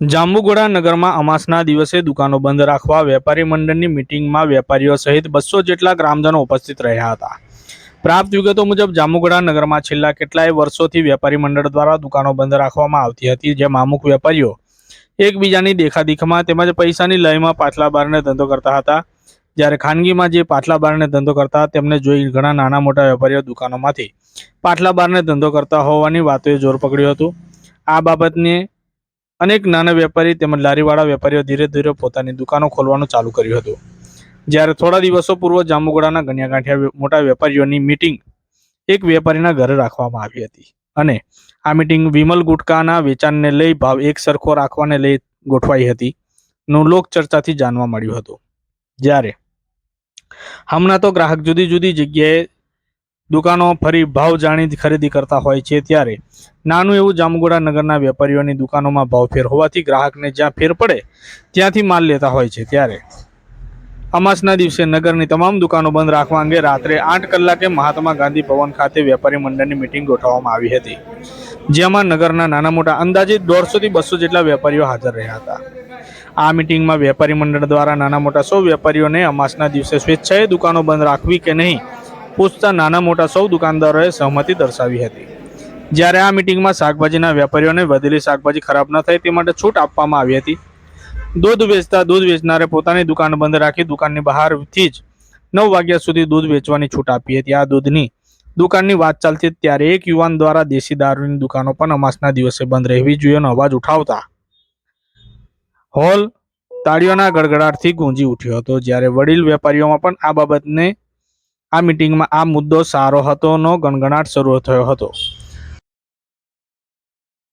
જાંબુગોડા નગરમાં અમાસના દિવસે દુકાનો બંધ રાખવા વેપારી મંડળની મિટિંગમાં વેપારીઓ સહિત બસો જેટલા ગ્રામજનો ઉપસ્થિત રહ્યા હતા. પ્રાપ્ત વિગતો મુજબ જાંબુગોડા નગરમાં છેલ્લા કેટલાય વર્ષોથી વેપારી મંડળ દ્વારા દુકાનો બંધ રાખવામાં આવતી હતી, જેમાં અમુક વેપારીઓ એકબીજાની દેખાદેખમાં તેમજ પૈસાની લયમાં પાછલા બારને ધંધો કરતા હતા. જ્યારે ખાનગીમાં જે પાછલા બારને ધંધો કરતા તેમને જોઈ ઘણા નાના મોટા વેપારીઓ દુકાનોમાંથી પાછલા બારને ધંધો કરતા હોવાની વાતોએ જોર પકડ્યું હતું. આ બાબતને અનેક નાના વેપારી તેમજ લારીવાળા વેપારીઓ ધીરે ધીરે પોતાની દુકાનો ખોલવાનું ચાલુ કર્યું હતું. જ્યારે થોડા દિવસો પૂર્વ જાંબુગોડાના ગણ્યાકાંઠિયા મોટા વેપારીઓની મિટિંગ એક વેપારીના ઘરે રાખવામાં આવી હતી અને આ મિટિંગ વિમલ ગુટકાના વેચાણને લઈ ભાવ એક સરખો રાખવાને લઈ ગોઠવાઈ હતી નું લોક ચર્ચાથી જાણવા મળ્યું હતું. જ્યારે હમણાં તો ગ્રાહક જુદી જુદી જગ્યાએ દુકાનો ફરી ભાવ જાણી ખરીદી કરતા હોય છે ત્યારે. નાનું એવું જામગોડા નગરના વેપારીઓની દુકાનોમાં ભાવફેર હોવાથી ગ્રાહકને જ્યાં ફેર પડે, ત્યાંથી માલ લેતા હોય છે ત્યારે. અમાસના દિવસે નગરની તમામ દુકાનો બંધ રાખવા અંગે રાત્રે આઠ કલાકે મહાત્મા ગાંધી ભવન ખાતે વેપારી મંડળની મિટિંગ ગોઠવવામાં આવી હતી, જેમાં નગરના નાના મોટા અંદાજિત દોઢસોથી બસો જેટલા વેપારીઓ હાજર રહ્યા હતા. આ મિટિંગમાં વેપારી મંડળ દ્વારા નાના મોટા સૌ વેપારીઓને અમાસના દિવસે સ્વેચ્છાએ દુકાનો બંધ રાખવી કે નહીં પૂછતા નાના મોટા સૌ દુકાનદારોએ સહમતિ દર્શાવી હતી. જ્યારે આ મિટિંગમાં શાકભાજીના વેપારીઓને વધેલી શાકભાજી ખરાબ ન થાય તે માટે છૂટ આપવામાં આવી હતી. દૂધ વેચતા દૂધ વેચનારે પોતાની દુકાન બંધ રાખી દુકાનની બહારથી જ નવ વાગ્યા સુધી દૂધ વેચવાની છૂટ આપી હતી. આ દૂધની દુકાનની વાત ચાલતી ત્યારે એક યુવાન દ્વારા દેશી દારૂની દુકાનો પણ અમાસના દિવસે બંધ રહેવી જોઈએનો અવાજ ઉઠાવતા હોલ તાળીઓના ગડગડાટથી ગુંજી ઉઠ્યો હતો. જ્યારે વડીલ વેપારીઓમાં પણ આ બાબતને આ મિટિંગમાં આ મુદ્દો સારો હતો નો ગણગણાટ શરૂ થયો હતો.